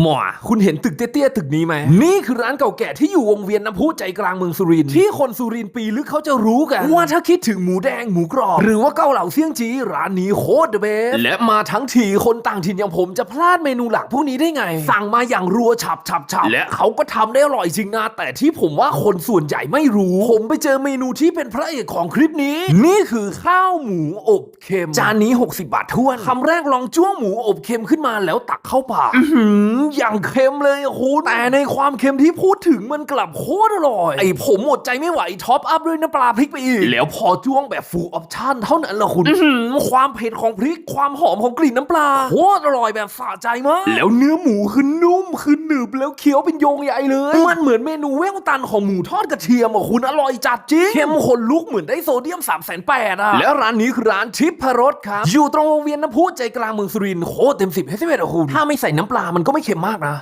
หมอคุณเห็นตึกเตี้ยๆตึกนี้ไหม นี่คือร้านเก่าแก่ที่อยู่วงเวียนน้ำพุใจกลางเมืองสุรินทร์ที่คนสุรินทร์ปีลึกเขาจะรู้กัน ว่าถ้าคิดถึงหมูแดงหมูกรอบ หรือว่าเกาเหลาเสี่ยงจีร้านนี้โคตรเบสและมาทั้งทีคนต่างถิ่นอย่างผมจะพลาดเมนูหลักพวกนี้ได้ไง สั่งมาอย่างรัวฉับฉับฉับและเขาก็ทำได้อร่อยจริงนะแต่ที่ผมว่าคนส่วนใหญ่ไม่รู้ ผมไปเจอเมนูที่เป็นพระเอกของคลิปนี้ นี่คือข้าวหมูอบเค็มจานนี้ 60 บาทท้วนคำแรกลองจ้วงหมูอบเค็มขึ้นมาแล้วตักเข้าปากอื้อหืออย่างเค็มเลยอะคุณแต่ในความเค็มที่พูดถึงมันกลับโคตรอร่อย ไอผมหมดใจไม่ไหวท็อปอัพด้วยน้ำปลาพริกไปอีก แล้วพอจ้วงแบบฟูลออปชั่นเท่านั้นละคุณอื้อหือความเผ็ดของพริกความหอมของกลิ่นน้ำปลาโคตรอร่อยแบบสะใจมาก แล้วเนื้อหมูคือนุ่มคือหนึบแล้วเคี้ยวเป็นโยงใหญ่เลย มันเหมือนเมนูเวลตันของหมูทอดกระเทียมอะคุณอร่อยจัดจริงเข้มข้นลุกเหมือนได้โซเดียม3 8 0 0 0อะแล้วร้านนี้คือร้านทิพรสครับอยู่ตรงวงเวียนน้ำพุใจกลางเมืองสุรินทร์โคตรเต็มสิบให้สิบเอ็ดอะคุณถ้าไม่ใส่น้ำปลามันก็ไม่เค็มมากนะ